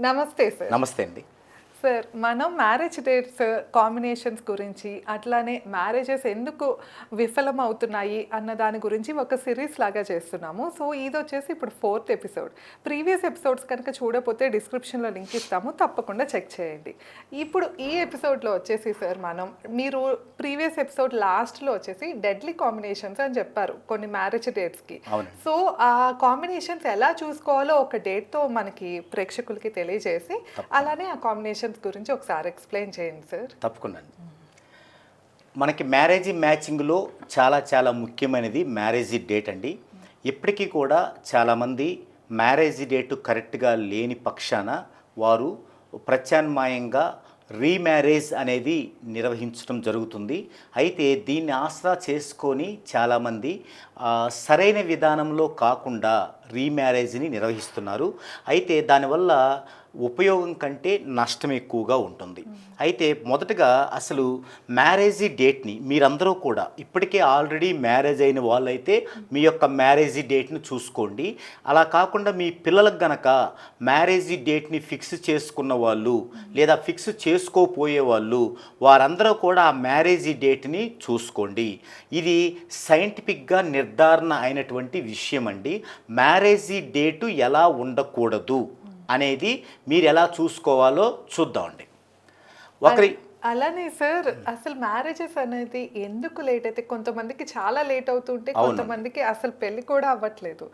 నమస్తే సార్. నమస్తే అండి. సార్ మనం మ్యారేజ్ డేట్స్ కాంబినేషన్స్ గురించి అట్లానే మ్యారేజెస్ ఎందుకు విఫలం అవుతున్నాయి అన్న దాని గురించి ఒక సిరీస్ లాగా చేస్తున్నాము. సో ఇది వచ్చేసి ఇప్పుడు ఫోర్త్ ఎపిసోడ్ ప్రీవియస్ ఎపిసోడ్స్ కనుక చూడకపోతే డిస్క్రిప్షన్లో లింక్ ఇస్తాము. తప్పకుండా చెక్ చేయండి. ఇప్పుడు ఈ ఎపిసోడ్లో వచ్చేసి సార్ మనం మీరు ప్రీవియస్ ఎపిసోడ్ లాస్ట్లో వచ్చేసి డెడ్లీ కాంబినేషన్స్ అని చెప్పారు కొన్ని మ్యారేజ్ డేట్స్కి. సో ఆ కాంబినేషన్స్ ఎలా చూసుకోవాలో ఒక డేట్తో మనకి ప్రేక్షకులకి తెలియజేసి అలానే ఆ ఆప్షన్స్ గురించి ఒకసారి ఎక్స్ప్లెయిన్ చేయండి సార్ తప్పకుండా మనకి మ్యారేజీ మ్యాచింగ్లో చాలా చాలా ముఖ్యమైనది మ్యారేజ్ డేట్ అండి. ఇప్పటికీ కూడా చాలామంది మ్యారేజ్ డేటు కరెక్ట్గా లేని పక్షాన వారు ప్రత్యామ్నాయంగా రీమ్యారేజ్ అనేది నిర్వహించడం జరుగుతుంది. అయితే దీన్ని ఆసరా చేసుకొని చాలామంది సరైన విధానంలో కాకుండా రీమ్యారేజ్ని నిర్వహిస్తున్నారు. అయితే దానివల్ల ఉపయోగం కంటే నష్టం ఎక్కువగా ఉంటుంది. అయితే మొదటగా అసలు మ్యారేజీ డేట్ని మీరందరూ కూడా ఇప్పటికే ఆల్రెడీ మ్యారేజ్ అయిన వాళ్ళైతే మీ యొక్క మ్యారేజీ డేట్ని చూసుకోండి. అలా కాకుండా మీ పిల్లలకు గనక మ్యారేజీ డేట్ని ఫిక్స్ చేసుకున్న వాళ్ళు లేదా ఫిక్స్ చేసుకోపోయే వాళ్ళు వారందరూ కూడా ఆ మ్యారేజీ డేట్ని చూసుకోండి. ఇది సైంటిఫిక్గా నిర్ నిర్ధారణ అయినటువంటి విషయం అండి మ్యారేజీ డేటు ఎలా ఉండకూడదు అనేది మీరు ఎలా చూసుకోవాలో చూద్దామండి. ఒకరి అలానే సార్ అసలు మ్యారేజెస్ అనేది ఎందుకు లేట్ అయితే కొంతమందికి చాలా లేట్ అవుతుంటే కొంతమందికి అసలు పెళ్ళి కూడా అవ్వట్లేదు.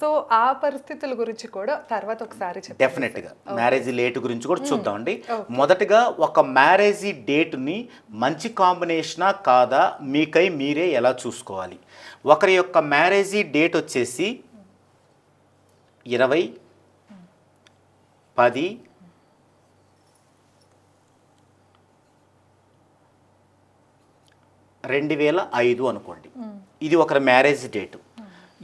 సో ఆ పరిస్థితుల గురించి కూడా తర్వాత ఒకసారి చెప్పండి డెఫినెట్గా మ్యారేజ్ లేట్ గురించి కూడా చూద్దామండి. మొదటగా ఒక మ్యారేజీ డేట్ని మంచి కాంబినేషనా కాదా మీకై మీరే ఎలా చూసుకోవాలి? ఒకరి యొక్క మ్యారేజీ డేట్ వచ్చేసి ఇరవై పది రెండు వేల ఐదు అనుకోండి. ఇది ఒకరి మ్యారేజ్ డేటు.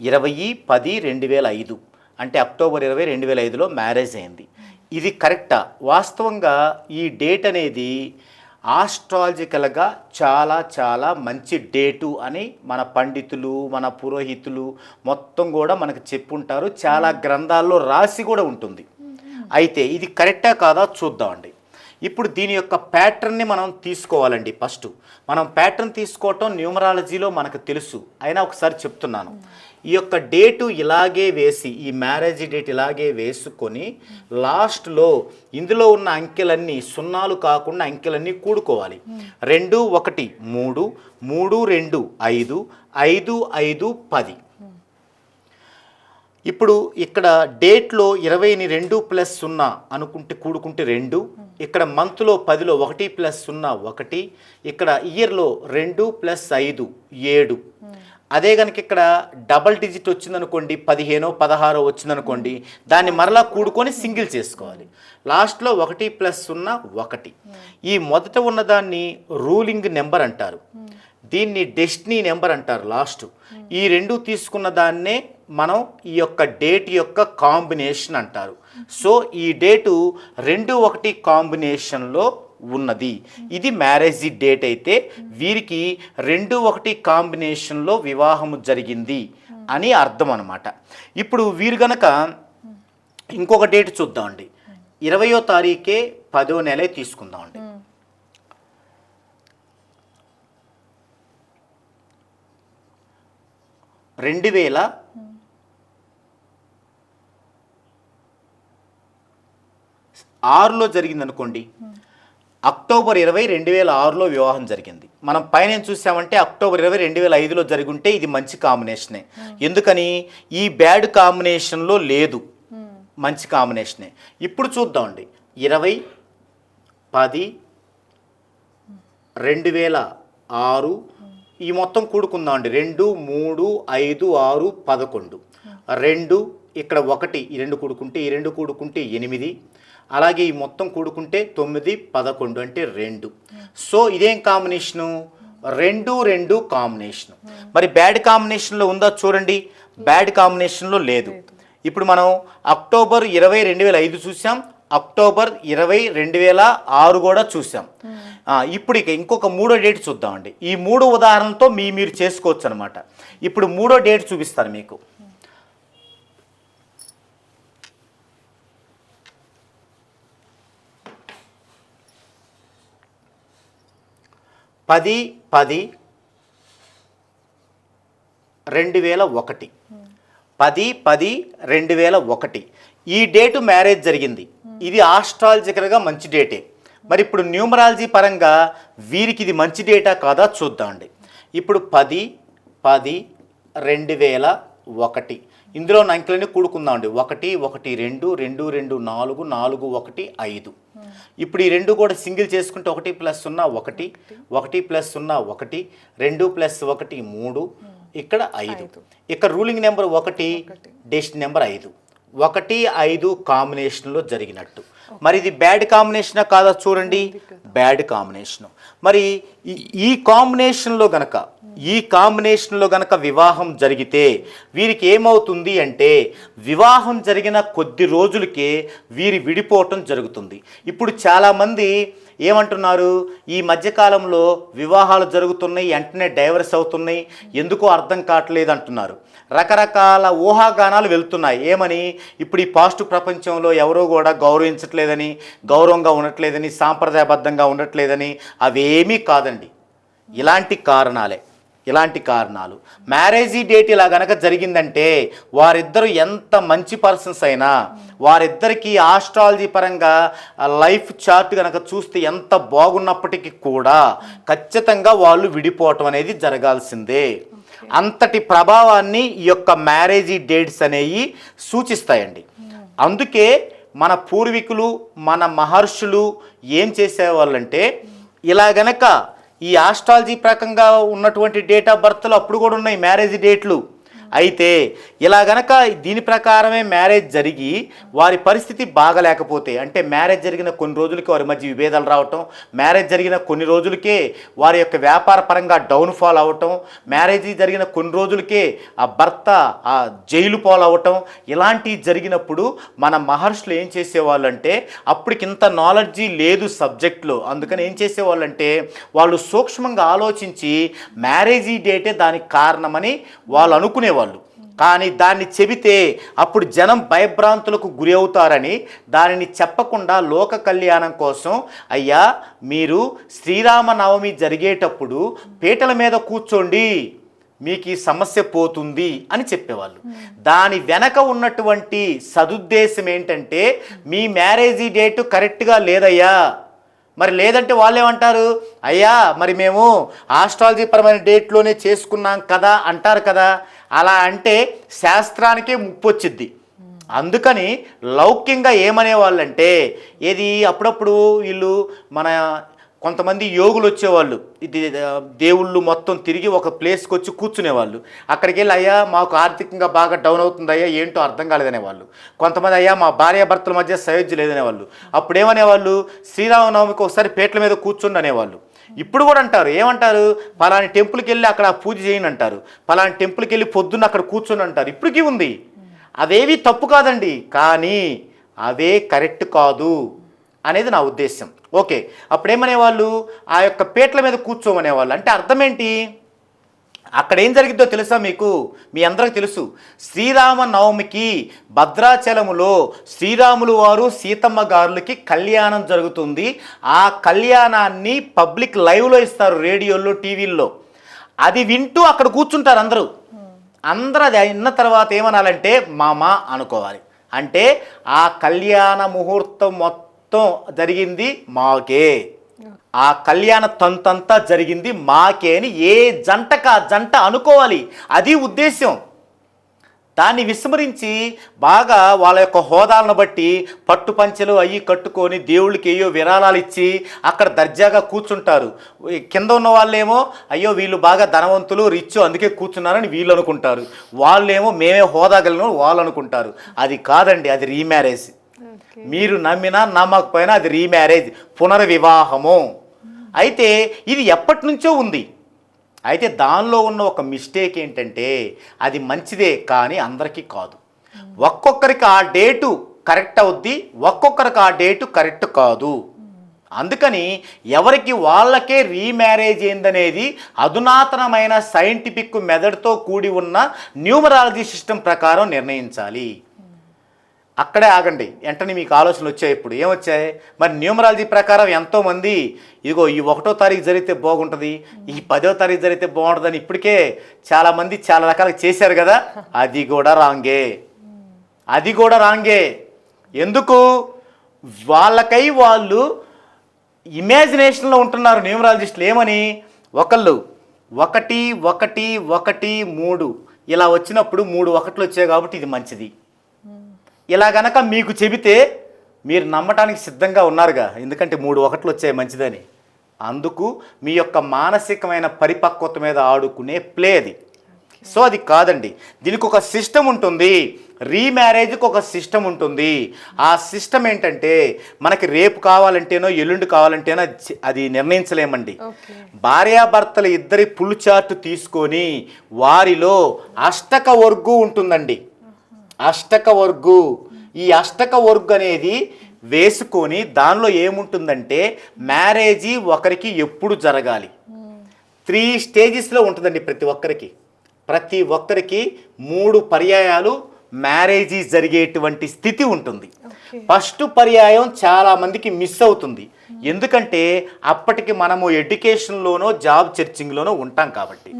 ఇరవై పది రెండు వేల ఐదు. అంటే అక్టోబర్ ఇరవై రెండు వేల ఐదులో మ్యారేజ్ అయింది. ఇది కరెక్టా? వాస్తవంగా ఈ డేట్ అనేది ఆస్ట్రాలజికల్గా చాలా చాలా మంచి డేటు అని మన పండితులు మన పురోహితులు మొత్తం కూడా మనకు చెప్పుంటారు. చాలా గ్రంథాల్లో రాసి కూడా ఉంటుంది. అయితే ఇది కరెక్టా కాదా చూద్దామండి ఇప్పుడు దీని యొక్క ప్యాటర్న్ని మనం తీసుకోవాలండి ఫస్ట్. మనం ప్యాటర్న్ తీసుకోవటం న్యూమరాలజీలో మనకు తెలుసు. అయినా ఒకసారి చెప్తున్నాను. ఈ యొక్క డేటు ఇలాగే వేసి ఈ మ్యారేజ్ డేట్ ఇలాగే వేసుకొని లాస్ట్లో ఇందులో ఉన్న అంకెలన్నీ సున్నాలు కాకుండా అంకెలన్నీ కూడుకోవాలి. రెండు ఒకటి మూడు మూడు రెండు ఐదు ఐదు ఐదు పది. ఇప్పుడు ఇక్కడ డేట్లో ఇరవైని రెండు ప్లస్ సున్నా అనుకుంటే కూడుకుంటే రెండు. ఇక్కడ మంత్లో పదిలో ఒకటి ప్లస్ సున్నా ఒకటి. ఇక్కడ ఇయర్లో రెండు ప్లస్ ఐదు ఏడు. అదే కనుక ఇక్కడ డబల్ డిజిట్ వచ్చిందనుకోండి పదిహేనో పదహారో వచ్చిందనుకోండి దాన్ని మరలా కూడుకొని సింగిల్ చేసుకోవాలి. లాస్ట్లో ఒకటి ప్లస్ సున్నా ఒకటి. ఈ మొదట ఉన్నదాన్ని రూలింగ్ నెంబర్ అంటారు. దీన్ని డెస్టినీ నెంబర్ అంటారు లాస్ట్. ఈ రెండు తీసుకున్న దాన్నే మనం ఈ యొక్క డేట్ యొక్క కాంబినేషన్ అంటారు. సో ఈ డేటు రెండు ఒకటి కాంబినేషన్లో ఉన్నది. ఇది మ్యారేజ్ డేట్ అయితే వీరికి రెండు ఒకటి కాంబినేషన్లో వివాహము జరిగింది అని అర్థం అనమాట ఇప్పుడు వీరు గనక ఇంకొక డేట్ చూద్దామండి ఇరవయో తారీఖే పదో నెలే తీసుకుందామండి రెండు వేల ఆరులో జరిగింది అనుకోండి అక్టోబర్ ఇరవై రెండు వేల ఆరులో వివాహం జరిగింది. మనం పైన చూసామంటే అక్టోబర్ ఇరవై రెండు వేల ఐదులో జరుగుంటే ఇది మంచి కాంబినేషనే. ఎందుకని? ఈ బ్యాడ్ కాంబినేషన్లో లేదు. మంచి కాంబినేషనే. ఇప్పుడు చూద్దామండి. ఇరవై పది రెండు వేల ఆరు. ఈ మొత్తం కూడుకుందాం అండి రెండు మూడు ఐదు ఆరు పదకొండు. రెండు ఇక్కడ ఒకటి ఈ రెండు కూడుకుంటే ఈ రెండు కూడుకుంటే ఎనిమిది. అలాగే ఈ మొత్తం కూడుకుంటే తొమ్మిది పదకొండు అంటే రెండు. సో ఇదేం కాంబినేషను రెండు రెండు కాంబినేషన్ మరి బ్యాడ్ కాంబినేషన్లో ఉందా చూడండి. బ్యాడ్ కాంబినేషన్లో లేదు. ఇప్పుడు మనం అక్టోబర్ ఇరవై రెండు వేల ఐదు చూసాం. అక్టోబర్ ఇరవై రెండు వేల ఆరు కూడా చూసాం. ఇప్పుడు ఇక ఇంకొక మూడో డేట్ చూద్దామండి. ఈ మూడు ఉదాహరణతో మీ మీరు చేసుకోవచ్చు అనమాట ఇప్పుడు మూడో డేట్ చూపిస్తాను మీకు. పది పది రెండు వేల ఒకటి. పది పది రెండు వేల ఒకటి. ఈ డేటు మ్యారేజ్ జరిగింది. ఇది ఆస్ట్రాలజికల్గా మంచి డేటే. మరి ఇప్పుడు న్యూమరాలజీ పరంగా వీరికి ఇది మంచి డేటా కాదా చూద్దామండి. ఇప్పుడు పది పది రెండు వేల ఒకటి. ఇందులో ఉన్న కూడుకుందామండి. ఒకటి ఒకటి రెండు రెండు రెండు నాలుగు నాలుగు ఒకటి ఐదు. ఇప్పుడు ఈ రెండు కూడా సింగిల్ చేసుకుంటే ఒకటి ప్లస్ సున్నా ఒకటి ఒకటి ప్లస్ సున్నా ఒకటి రెండు ప్లస్ ఒకటి మూడు ఇక్కడ ఐదు. ఇక్కడ రూలింగ్ నెంబర్ ఒకటి. డెస్ట్ నెంబర్ ఐదు. ఒకటి ఐదు కాంబినేషన్లో జరిగినట్టు. మరి ఇది బ్యాడ్ కాంబినేషనా కాదా చూడండి? Bad combination. మరి ఈ- ఈ కాంబినేషన్లో గనక ఈ కాంబినేషన్లో గనక వివాహం జరిగితే వీరికి ఏమవుతుంది అంటే వివాహం జరిగిన కొద్ది రోజులకే వీరి విడిపోవటం జరుగుతుంది. ఇప్పుడు చాలామంది ఏమంటున్నారు? ఈ మధ్యకాలంలో వివాహాలు జరుగుతున్నాయి వెంటనే డైవర్స్ అవుతున్నాయి. ఎందుకో అర్థం కావట్లేదు అంటున్నారు. రకరకాల ఊహాగానాలు వెళ్తున్నాయి. ఏమని? ఇప్పుడు ఈ పాజిటివ్ ప్రపంచంలో ఎవరో కూడా గౌరవించట్లేదని గౌరవంగా ఉండట్లేదని సాంప్రదాయబద్ధంగా ఉండట్లేదని అవేమీ కాదండి. ఇలాంటి కారణాలే. ఇలాంటి కారణాలు. మ్యారేజీ డేట్ ఇలా గనక జరిగిందంటే వారిద్దరు ఎంత మంచి పర్సన్స్ అయినా వారిద్దరికి ఆస్ట్రాలజీ పరంగా లైఫ్ చార్ట్ కనుక చూస్తే ఎంత బాగున్నప్పటికీ కూడా ఖచ్చితంగా వాళ్ళు విడిపోవటం అనేది జరగాల్సిందే. అంతటి ప్రభావాన్ని ఈ యొక్క మ్యారేజీ డేట్స్ అనేవి సూచిస్తాయండి. అందుకే మన పూర్వీకులు మన మహర్షులు ఏం చేసేవాళ్ళంటే ఇలా గనక ఈ ఆస్ట్రాలజీ ప్రకంగా ఉన్నటువంటి డేట్ ఆఫ్ బర్త్లు అప్పుడు కూడా ఉన్నాయి మ్యారేజ్ డేట్లు అయితే ఇలా గనక దీని ప్రకారమే మ్యారేజ్ జరిగి వారి పరిస్థితి బాగలేకపోతే అంటే మ్యారేజ్ జరిగిన కొన్ని రోజులకి వారి మధ్య విభేదాలు రావటం మ్యారేజ్ జరిగిన కొన్ని రోజులకే వారి యొక్క వ్యాపార పరంగా డౌన్ఫాల్ అవ్వటం మ్యారేజ్ జరిగిన కొన్ని రోజులకే ఆ భర్త ఆ జైలు పాలవటం ఇలాంటివి జరిగినప్పుడు మన మహర్షులు ఏం చేసేవాళ్ళు అంటే అప్పటికి ఇంత నాలెడ్జీ లేదు సబ్జెక్ట్లో. అందుకని ఏం చేసేవాళ్ళంటే వాళ్ళు సూక్ష్మంగా ఆలోచించి మ్యారేజీ డేటే దానికి కారణమని వాళ్ళు అనుకునేవాళ్ళు. కానీ దాన్ని చెబితే అప్పుడు జనం భయభ్రాంతులకు గురి అవుతారని దానిని చెప్పకుండా లోక కళ్యాణం కోసం అయ్యా మీరు శ్రీరామనవమి జరిగేటప్పుడు పీటల మీద కూర్చోండి మీకు ఈ సమస్య పోతుంది అని చెప్పేవాళ్ళు. దాని వెనక ఉన్నటువంటి సదుద్దేశం ఏంటంటే మీ మ్యారేజీ డేటు కరెక్ట్గా లేదయ్యా. మరి లేదంటే వాళ్ళు ఏమంటారు అయ్యా మరి మేము ఆస్ట్రాలజీ పరమైన డేట్లోనే చేసుకున్నాం కదా అంటారు కదా. అలా అంటే శాస్త్రానికే ముప్పు వచ్చిద్ది అందుకని లౌక్యంగా ఏమనేవాళ్ళంటే ఏది అప్పుడప్పుడు వీళ్ళు మన కొంతమంది యోగులు వచ్చేవాళ్ళు ఇది దేవుళ్ళు మొత్తం తిరిగి ఒక ప్లేస్కి వచ్చి కూర్చునేవాళ్ళు. అక్కడికి వెళ్ళి అయ్యా మాకు ఆర్థికంగా బాగా డౌన్ అవుతుంది అయ్యా ఏంటో అర్థం కాలేదనేవాళ్ళు. కొంతమంది అయ్యా మా భార్యాభర్తల మధ్య సయోధ్య లేదనేవాళ్ళు. అప్పుడు ఏమనేవాళ్ళు శ్రీరామనవమికి ఒకసారి పేట్ల మీద కూర్చుండి అనేవాళ్ళు ఇప్పుడు కూడా అంటారు. ఏమంటారు? పలాని టెంపుల్కి వెళ్ళి అక్కడ పూజ చేయని అంటారు. పలాని టెంపుల్కి వెళ్ళి పొద్దున్న అక్కడ కూర్చొని అంటారు. ఇప్పటికీ ఉంది. అదేవి తప్పు కాదండి. కానీ అదే కరెక్ట్ కాదు అనేది నా ఉద్దేశం ఓకే. అప్పుడు ఏమనేవాళ్ళు ఆ యొక్క పేట్ల మీద కూర్చోమనేవాళ్ళు. అంటే అర్థం ఏంటి? అక్కడ ఏం జరిగిద్దో తెలుసా మీకు? మీ అందరికి తెలుసు. శ్రీరామ నవమికి భద్రాచలములో శ్రీరాములు వారు సీతమ్మ గారులకి కళ్యాణం జరుగుతుంది. ఆ కళ్యాణాన్ని పబ్లిక్ లైవ్లో ఇస్తారు రేడియోల్లో టీవీల్లో. అది వింటూ అక్కడ కూర్చుంటారు అందరూ. అందరూ అది అయిన తర్వాత ఏమనాలంటే మామ అనుకోవాలి. అంటే ఆ కళ్యాణ ముహూర్తం మొత్తం జరిగింది మాకే. ఆ కళ్యాణ తంతంతా జరిగింది మాకే అని ఏ జంటక జంట అనుకోవాలి. అది ఉద్దేశ్యం. దాన్ని విస్మరించి బాగా వాళ్ళ యొక్క హోదాలను బట్టి పట్టు పంచెలు అయ్యి కట్టుకొని దేవుళ్ళకి అయ్యో విరాళాలు ఇచ్చి అక్కడ దర్జాగా కూర్చుంటారు. కింద ఉన్న వాళ్ళేమో అయ్యో వీళ్ళు బాగా ధనవంతులు రిచ్ అందుకే కూర్చున్నారని వీళ్ళు అనుకుంటారు. వాళ్ళేమో మేమే హోదా కలిగిన వాళ్ళు అనుకుంటారు. అది కాదండి అది రీమ్యారేజ్. మీరు నమ్మినా నమ్మకపోయినా అది రీమ్యారేజ్ పునర్వివాహము. అయితే ఇది ఎప్పటి నుంచో ఉంది. అయితే దానిలో ఉన్న ఒక మిస్టేక్ ఏంటంటే అది మంచిదే కానీ అందరికీ కాదు. ఒక్కొక్కరికి ఆ డేటు కరెక్ట్ అవుద్ది ఒక్కొక్కరికి ఆ డేటు కరెక్ట్ కాదు. అందుకని ఎవరికి వాళ్ళకే రీమ్యారేజ్ ఏందనేది అధునాతనమైన సైంటిఫిక్ మెథడ్తో కూడి ఉన్న న్యూమరాలజీ సిస్టమ్ ప్రకారం నిర్ణయించాలి. అక్కడే ఆగండి. వెంటనే మీకు ఆలోచనలు వచ్చాయి. ఇప్పుడు ఏమొచ్చాయి? మరి న్యూమరాలజీ ప్రకారం ఎంతోమంది ఇదిగో ఈ ఒకటో తారీఖు జరిగితే బాగుంటుంది ఈ పదో తారీఖు జరిగితే బాగుంటుందని ఇప్పటికే చాలామంది చాలా రకాలుగా చేశారు కదా? అది కూడా రాంగే. అది కూడా రాంగే. ఎందుకు? వాళ్ళకై వాళ్ళు ఇమాజినేషన్లో ఉంటున్నారు న్యూమరాలజిస్టులు. ఏమని? ఒకళ్ళు ఒకటి ఒకటి ఒకటి మూడు. ఇలా వచ్చినప్పుడు మూడు ఒకట్లు వచ్చాయి కాబట్టి ఇది మంచిది. ఇలా గనక మీకు చెబితే మీరు నమ్మటానికి సిద్ధంగా ఉన్నారుగా. ఎందుకంటే మూడు ఒకట్లు వచ్చాయి మంచిదని. అందుకు మీ యొక్క మానసికమైన పరిపక్వత మీద ఆడుకునే ప్లే అది. సో అది కాదండి. దీనికి ఒక సిస్టమ్ ఉంటుంది. రీమ్యారేజ్కి ఒక సిస్టమ్ ఉంటుంది. ఆ సిస్టమ్ ఏంటంటే మనకి రేపు కావాలంటేనో ఎల్లుండి కావాలంటేనో అది నిర్ణయించలేమండి. భార్యాభర్తల ఇద్దరి పుల్ చార్ట్ తీసుకొని వారిలో అష్టక వర్గు ఉంటుందండి. అష్టక వర్గు ఈ అష్టక వర్గు అనేది వేసుకొని దానిలో ఏముంటుందంటే మ్యారేజీ ఒకరికి ఎప్పుడు జరగాలి. త్రీ స్టేజెస్లో ఉంటుందండి ప్రతి ఒక్కరికి. ప్రతి ఒక్కరికి మూడు పర్యాయాలు మ్యారేజీ జరిగేటువంటి స్థితి ఉంటుంది. ఫస్ట్ పర్యాయం చాలా మందికి మిస్ అవుతుంది. ఎందుకంటే అప్పటికి మనము ఎడ్యుకేషన్లోనో జాబ్ సెర్చింగ్లోనో ఉంటాం కాబట్టి.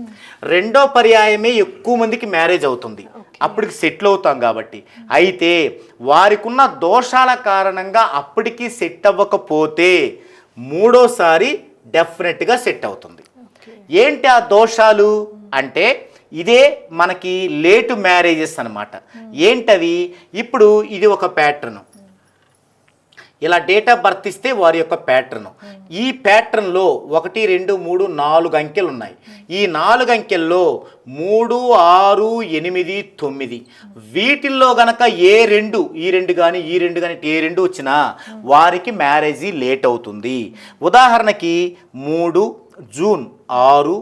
రెండో పర్యాయమే ఎక్కువ మందికి మ్యారేజ్ అవుతుంది. అప్పటికి సెటిల్ అవుతాం కాబట్టి. అయితే వారికున్న దోషాల కారణంగా అప్పటికి సెట్ అవ్వకపోతే మూడోసారి డెఫినెట్గా సెట్ అవుతుంది. ఏంటి ఆ దోషాలు? అంటే ఇదే మనకి లేటు మ్యారేజెస్ అన్నమాట. ఏంటవి? ఇప్పుడు ఇది ఒక ప్యాటర్న్. ఇలా డేట్ ఆఫ్ బర్త్ ఇస్తే వారి యొక్క ప్యాటర్న్ ఈ ప్యాటర్న్లో ఒకటి రెండు మూడు నాలుగు అంకెలు ఉన్నాయి ఈ నాలుగు అంకెల్లో మూడు ఆరు ఎనిమిది తొమ్మిది. వీటిల్లో గనక ఏ రెండు ఈ రెండు కానీ ఈ రెండు కానీ ఏ రెండు వచ్చినా వారికి మ్యారేజీ లేట్ అవుతుంది. ఉదాహరణకి మూడు జూన్ ఆరు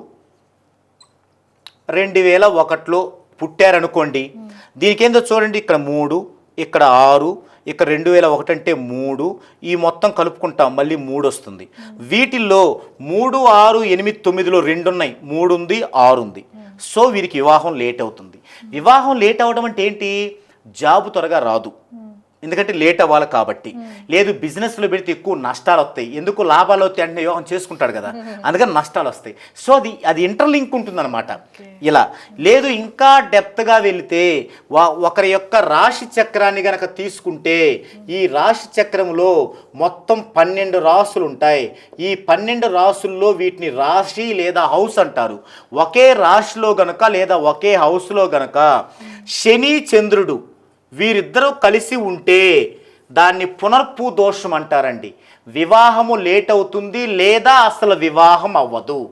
రెండు వేల ఒకటిలో పుట్టారనుకోండి. దీనికేందో చూడండి ఇక్కడ మూడు ఇక్కడ ఆరు ఇక్కడ రెండు వేల ఒకటి అంటే మూడు ఈ మొత్తం కలుపుకుంటాం మళ్ళీ మూడు వస్తుంది. వీటిల్లో మూడు ఆరు ఎనిమిది తొమ్మిదిలో రెండు ఉన్నాయి మూడు ఉంది ఆరు ఉంది సో వీరికి వివాహం లేట్ అవుతుంది. వివాహం లేట్ అవడం అంటే ఏంటి? జాబ్ త్వరగా రాదు. ఎందుకంటే లేట్ అవ్వాలి కాబట్టి. లేదు బిజినెస్లో పెడితే ఎక్కువ నష్టాలు వస్తాయి. ఎందుకు లాభాలు వస్తాయి అంటే వివాహం చేసుకుంటాడు కదా. అందుకని నష్టాలు వస్తాయి. సో అది అది ఇంటర్లింక్ ఉంటుందన్నమాట. ఇలా. లేదు ఇంకా డెప్త్గా వెళితే ఒకరి యొక్క రాశి చక్రాన్ని గనక తీసుకుంటే ఈ రాశి చక్రంలో మొత్తం పన్నెండు రాసులు ఉంటాయి. ఈ పన్నెండు రాసుల్లో వీటిని రాశి లేదా హౌస్ అంటారు. ఒకే రాశిలో గనక లేదా ఒకే హౌస్లో గనక శని చంద్రుడు వీరిద్దరూ కలిసి ఉంటే దాన్ని పునర్పు దోషం అంటారండి. వివాహము లేట్ అవుతుంది లేదా అసలు వివాహం అవ్వదు.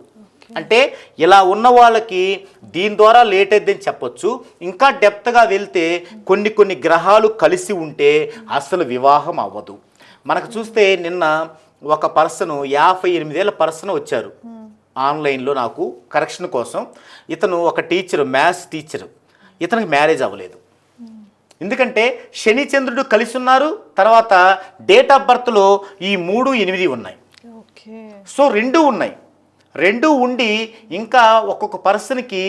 అంటే ఇలా ఉన్న వాళ్ళకి దీని ద్వారా లేట్ అయిద్దని చెప్పొచ్చు. ఇంకా డెప్త్గా వెళ్తే కొన్ని కొన్ని గ్రహాలు కలిసి ఉంటే అసలు వివాహం అవ్వదు. మనకు చూస్తే నిన్న ఒక పర్సన్ యాభై ఎనిమిదేళ్ళ పర్సన్ వచ్చారు. ఆన్లైన్లో నాకు కరెక్షన్ కోసం. ఇతను ఒక టీచర్ మ్యాథ్స్ టీచర్. ఇతనికి మ్యారేజ్ అవ్వలేదు. ఎందుకంటే శని చంద్రుడు కలిసి ఉన్నారు తర్వాత డేట్ ఆఫ్ బర్త్లో ఈ మూడు ఎనిమిది ఉన్నాయి. ఓకే. సో రెండు ఉన్నాయి. రెండు ఉండి ఇంకా ఒక్కొక్క పర్సన్కి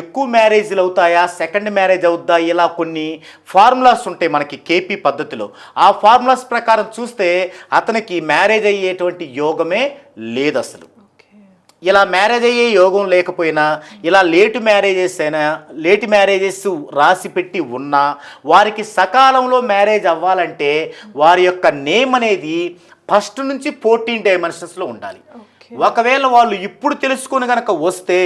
ఎక్కువ మ్యారేజ్లు అవుతాయా సెకండ్ మ్యారేజ్ అవుద్దా ఇలా కొన్ని ఫార్ములాస్ ఉంటాయి మనకి కేపీ పద్ధతిలో. ఆ ఫార్ములాస్ ప్రకారం చూస్తే అతనికి మ్యారేజ్ అయ్యేటువంటి యోగమే లేదు అసలు ఇలా మ్యారేజ్ అయ్యే యోగం లేకపోయినా ఇలా లేటు మ్యారేజెస్ అయినా లేటు మ్యారేజెస్ రాసి పెట్టి ఉన్నా వారికి సకాలంలో మ్యారేజ్ అవ్వాలంటే వారి యొక్క నేమ్ అనేది ఫస్ట్ నుంచి ఫోర్టీన్ డైమెన్షన్స్లో ఉండాలి. ఒకవేళ వాళ్ళు ఇప్పుడు తెలుసుకొని గనక వస్తే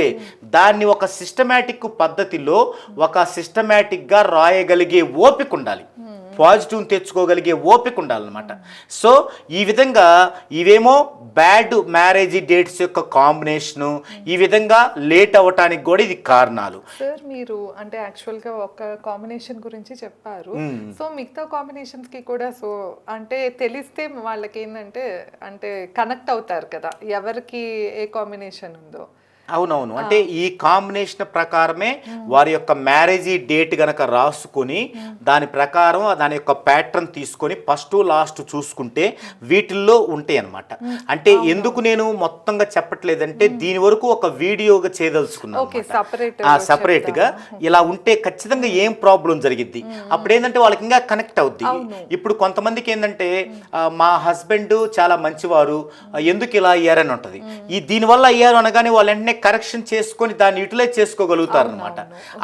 దాన్ని ఒక సిస్టమేటిక్ పద్ధతిలో ఒక సిస్టమేటిక్గా రాయగలిగే ఓపిక ఉండాలి. పాజిటివ్ తెచ్చుకోగలిగే ఓపిక ఉండాలన్నమాట. సో ఈ విధంగా ఇవేమో బ్యాడ్ మ్యారేజ్ డేట్స్ యొక్క కాంబినేషను ఈ విధంగా లేట్ అవ్వటానికి కూడా ఇది కారణాలు. సార్ మీరు అంటే యాక్చువల్గా ఒక కాంబినేషన్ గురించి చెప్పారు. సో మిగతా కాంబినేషన్స్కి కూడా సో అంటే తెలిస్తే వాళ్ళకి ఏంటంటే అంటే కనెక్ట్ అవుతారు కదా ఎవరికి ఏ కాంబినేషన్ ఉందో. అవునవును. అంటే ఈ కాంబినేషన్ ప్రకారమే వారి యొక్క మ్యారేజీ డేట్ గనక రాసుకొని దాని ప్రకారం దాని యొక్క ప్యాటర్న్ తీసుకొని ఫస్ట్ లాస్ట్ చూసుకుంటే వీటిల్లో ఉంటాయి అన్నమాట అంటే ఎందుకు నేను మొత్తంగా చెప్పట్లేదంటే దీని వరకు ఒక వీడియోగా చేయదలుచుకున్నాను. సపరేట్గా ఇలా ఉంటే ఖచ్చితంగా ఏం ప్రాబ్లం జరిగిద్ది? అప్పుడు ఏంటంటే వాళ్ళకి ఇంకా కనెక్ట్ అవుద్ది. ఇప్పుడు కొంతమందికి ఏంటంటే మా హస్బెండ్ చాలా మంచివారు ఎందుకు ఇలా అయ్యారని ఉంటది. ఈ దీనివల్ల అయ్యారు అనగానే వాళ్ళు వెంటనే కరెక్షన్ చేసుకొని దాన్ని యూటిలైజ్ చేసుకోగలుగుతారు అనమాట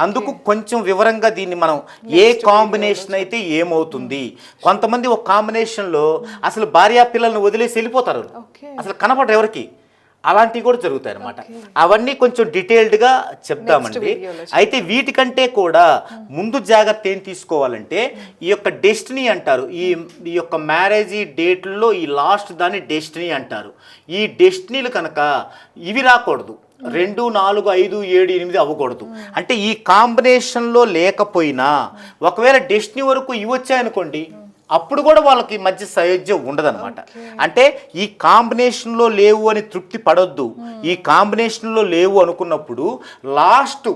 అందుకు కొంచెం వివరంగా దీన్ని మనం ఏ కాంబినేషన్ అయితే ఏమవుతుంది? కొంతమంది ఒక కాంబినేషన్లో అసలు భార్యా పిల్లల్ని వదిలేసి వెళ్ళిపోతారు. అసలు కనపడరు ఎవరికి? అలాంటివి కూడా జరుగుతాయి అనమాట అవన్నీ కొంచెం డీటెయిల్డ్గా videoలో అయితే వీటికంటే కూడా ముందు జాగ్రత్త ఏం తీసుకోవాలంటే ఈ యొక్క డెస్టినీ అంటారు. ఈ ఈ యొక్క మ్యారేజీ డేట్లో ఈ లాస్ట్ దాన్ని డెస్టినీ అంటారు. ఈ డెస్టినీలు కనుక ఇవి రాకూడదు. రెండు నాలుగు ఐదు ఏడు ఎనిమిది అవ్వకూడదు. అంటే ఈ కాంబినేషన్లో లేకపోయినా ఒకవేళ డెస్టినీ వరకు ఇవి వచ్చాయనుకోండి అప్పుడు కూడా వాళ్ళకి మధ్య సయోధ్యం ఉండదన్నమాట. అంటే ఈ కాంబినేషన్లో లేవు అని తృప్తి పడొద్దు. ఈ కాంబినేషన్లో లేవు అనుకున్నప్పుడు లాస్ట్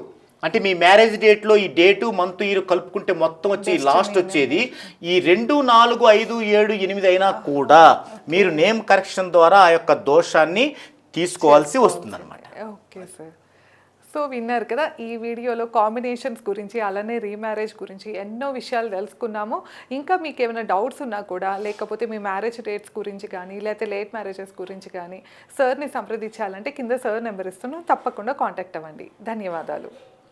అంటే మీ మ్యారేజ్ డేట్లో ఈ డేటు మంత్ ఇయర్ కలుపుకుంటే మొత్తం వచ్చి లాస్ట్ వచ్చేది ఈ రెండు నాలుగు ఐదు ఏడు ఎనిమిది అయినా కూడా మీరు నేమ్ కరెక్షన్ ద్వారా ఆ యొక్క దోషాన్ని తీసుకోవాల్సి వస్తుందన్నమాట. ఓకే సార్ సో విన్నారు కదా ఈ వీడియోలో కాంబినేషన్స్ గురించి అలానే రీమ్యారేజ్ గురించి ఎన్నో విషయాలు తెలుసుకున్నాము. ఇంకా మీకు ఏమైనా డౌట్స్ ఉన్నా కూడా లేకపోతే మీ మ్యారేజ్ డేట్స్ గురించి కానీ లేకపోతే లేట్ మ్యారేజెస్ గురించి కానీ సార్ని సంప్రదించాలంటే కింద సార్ నెంబర్ ఇస్తున్నాం. తప్పకుండా కాంటాక్ట్ అవ్వండి. ధన్యవాదాలు.